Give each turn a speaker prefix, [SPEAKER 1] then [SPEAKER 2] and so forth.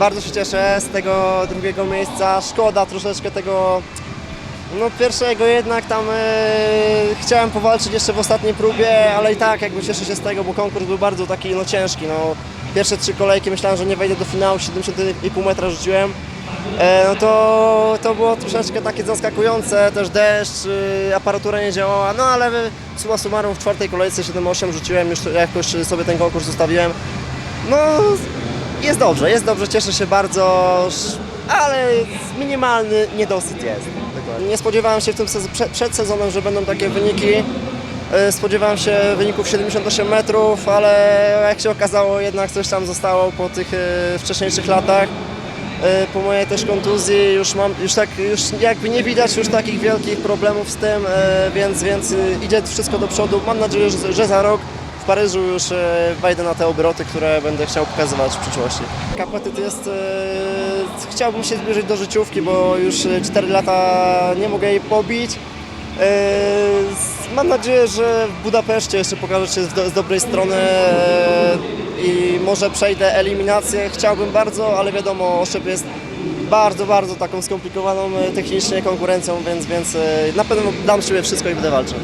[SPEAKER 1] Bardzo się cieszę z tego drugiego miejsca. Szkoda troszeczkę tego no pierwszego jednak tam e, chciałem powalczyć jeszcze w ostatniej próbie, ale i tak jakby cieszę się z tego, bo konkurs był bardzo taki no ciężki. No, pierwsze trzy kolejki myślałem, że nie wejdę do finału, 70,5 metra rzuciłem. E, no to, to było troszeczkę takie zaskakujące, też deszcz, y, aparatura nie działała, no ale summa summarum w czwartej kolejce 7-8 rzuciłem, już jakoś sobie ten konkurs ustawiłem. No jest dobrze, jest dobrze, cieszę się bardzo, ale minimalny niedosyt jest. Nie spodziewałem się w tym przed, przed sezonem, że będą takie wyniki. E, Spodziewałem się wyników 78 metrów, ale jak się okazało jednak coś tam zostało po tych e, wcześniejszych latach. E, Po mojej też kontuzji już mam, już tak, już jakby nie widać już takich wielkich problemów z tym, więc, więc idzie wszystko do przodu. Mam nadzieję, że, za rok Paryżu już e, wejdę na te obroty, które będę chciał pokazywać w przyszłości. Apetyt jest, e, chciałbym się zbliżyć do życiówki, bo już 4 lata nie mogę jej pobić. E, Mam nadzieję, że w Budapeszcie jeszcze pokażę się z, do, z dobrej strony e, i może przejdę eliminację. Chciałbym bardzo, ale wiadomo, Oszczep jest bardzo, bardzo taką skomplikowaną e, technicznie konkurencją, więc, więc e, na pewno dam siebie wszystko i będę walczył.